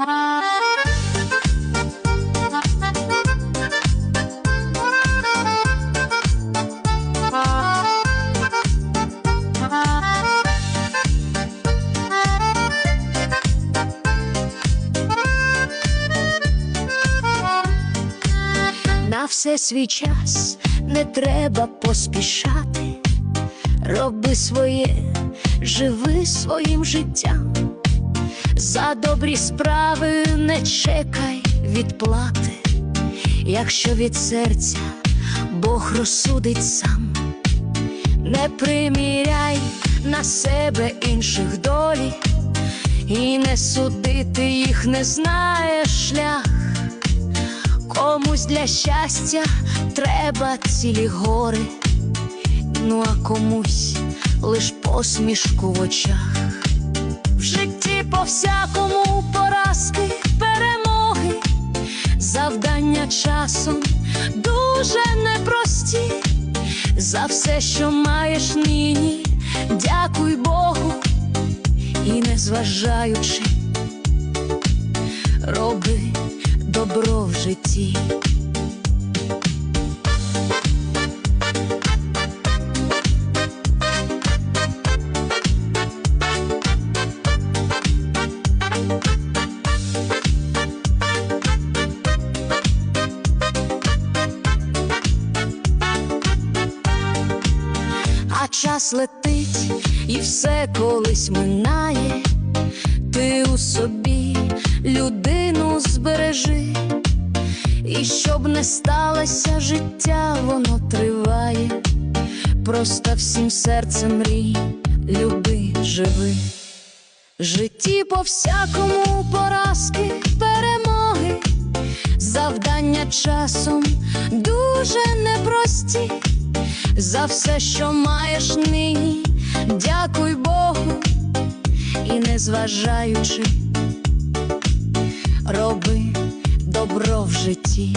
На все свій час не треба поспішати. Роби своє, живи своїм життям. За добрі справи не чекай відплати, якщо від серця Бог розсудить сам, не приміряй на себе інших долі, і не судити їх не знає шлях. Комусь для щастя треба цілі гори, ну а комусь лиш посмішку в очах. По всякому поразки, перемоги, завдання часом дуже непрості. За все, що маєш нині, дякуй Богу, і не зважаючи, роби добро в житті. Час летить і все колись минає. Ти у собі людину збережи, і щоб не сталося життя, воно триває. Просто всім серцем мрій, люби, живи. Житті по всякому поразки, перемоги, завдання часом дуже непрості. За все, що маєш нині, дякуй Богу, і не зважаючи, роби добро в житті.